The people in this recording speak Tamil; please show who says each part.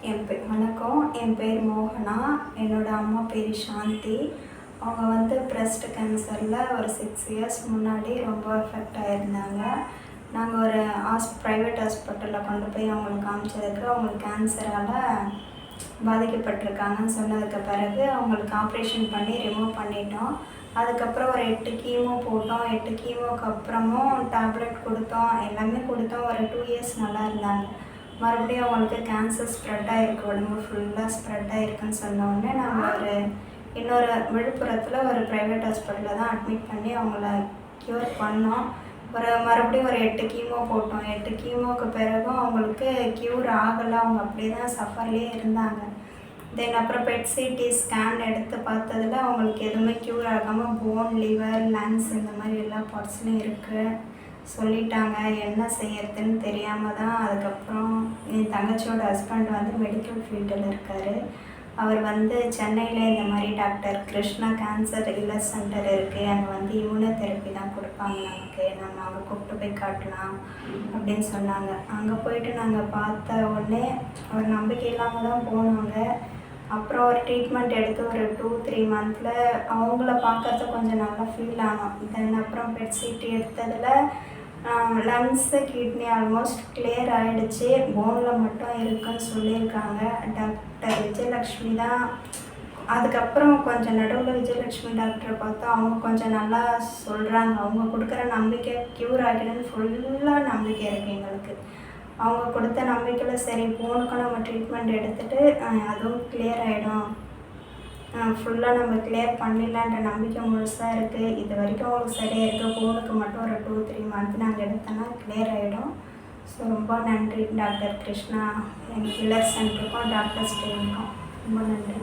Speaker 1: என் பே வணக்கம். என் பேர் மோகனா. என்னோட அம்மா பேர் சாந்தி. அவங்க வந்து பிரஸ்ட் கேன்சரில் ஒரு சிக்ஸ் இயர்ஸ் முன்னாடி ரொம்ப எஃபெக்ட் ஆகிருந்தாங்க நாங்கள் ஒரு ஹாஸ் ப்ரைவேட் ஹாஸ்பிட்டலில் கொண்டு போய் அவங்களுக்கு காமிச்சதுக்கு அவங்களுக்கு கேன்சரால் பாதிக்கப்பட்டிருக்காங்கன்னு சொன்னதுக்கு பிறகு அவங்களுக்கு ஆப்ரேஷன் பண்ணி ரிமூவ் பண்ணிட்டோம். அதுக்கப்புறம் ஒரு எட்டு கீமோ போட்டோம். எட்டு கீமோக்கு அப்புறமும் டேப்லெட் கொடுத்தோம். எல்லாமே கொடுத்தோம். ஒரு டூ இயர்ஸ் நல்லா இருந்தாங்க. மறுபடியும் அவங்களுக்கு கேன்சர் ஸ்ப்ரெட் ஆகிருக்கு உடம்பு ஃபுல்லாக ஸ்ப்ரெட் ஆகிருக்குன்னு சொன்ன உடனே நாங்கள் ஒரு இன்னொரு விழுப்புரத்தில் ஒரு ப்ரைவேட் ஹாஸ்பிட்டலில் தான் அட்மிட் பண்ணி அவங்கள க்யூர் பண்ணோம். ஒரு மறுபடியும் ஒரு எட்டு கீமோ போட்டோம். எட்டு கீமோக்கு பிறகும் அவங்களுக்கு க்யூர் ஆகலை. அவங்க அப்படியே தான் சஃபர்லேயே இருந்தாங்க. தென் அப்புறம் பெட் சிடி ஸ்கேன் எடுத்து பார்த்ததுல அவங்களுக்கு எதுவுமே க்யூர் ஆகாமல் போன் லிவர் லங்ஸ் இந்த மாதிரி எல்லா பார்ட்ஸ்லையும் இருக்குது சொல்லிட்டாங்க என்ன செய்யறதுன்னு தெரியாமல் தான் அதுக்கப்புறம் என் தங்கச்சியோட ஹஸ்பண்ட் வந்து மெடிக்கல் ஃபீல்டில் இருக்கார். அவர் வந்து சென்னையில் இந்த மாதிரி doctor Krishna cancer illness center இருக்குது அங்கே வந்து இம்யூனோதெரப்பி தான் கொடுப்பாங்க நமக்கு. நம்ம அங்கே கூப்பிட்டு போய் காட்டலாம் அப்படின்னு சொன்னாங்க. அங்கே போயிட்டு நாங்கள் பார்த்த உடனே அவர் நம்பிக்கை இல்லாமல் தான் போனாங்க. அப்புறம் ஒரு ட்ரீட்மெண்ட் எடுத்து ஒரு டூ த்ரீ மந்தில் அவங்கள பார்க்கறது கொஞ்சம் நல்லா ஃபீல் ஆகும் தென் அப்புறம் பெட்ஷீட் எடுத்ததில் லங்ஸு கிட்னி ஆல்மோஸ்ட் கிளியர் ஆகிடுச்சு போனில் மட்டும் இருக்குன்னு சொல்லியிருக்காங்க. டாக்டர் விஜயலக்ஷ்மி தான். அதுக்கப்புறம் கொஞ்சம் நடுவில் விஜயலக்ஷ்மி டாக்டரை பார்த்தா அவங்க கொஞ்சம் நல்லா சொல்கிறாங்க அவங்க கொடுக்குற நம்பிக்கை க்யூர் ஆகிடுன்னு ஃபுல்லாக நம்பிக்கை இருக்குது எங்களுக்கு. அவங்க கொடுத்த நம்பிக்கையில் சரி போனுக்கும் நம்ம ட்ரீட்மெண்ட் எடுத்துகிட்டு அதுவும் கிளியர் ஆகிடும் ஃபுல்லாக நம்ம கிளியர் பண்ணிடலான்ற நம்பிக்கை முழுசாக இருக்குது இது வரைக்கும் உங்களுக்கு சரியாக இருக்குது போனுக்கு மட்டும் ஒரு டூ த்ரீ மந்த் நாங்கள் எடுத்தோன்னா கிளியர் ஆகிடும் ஸோ ரொம்ப நன்றி டாக்டர் கிருஷ்ணா. எங்கள் கில்லர் சென்டருக்கும் டாக்டர் ஸ்டேனுக்கும் ரொம்ப நன்றி.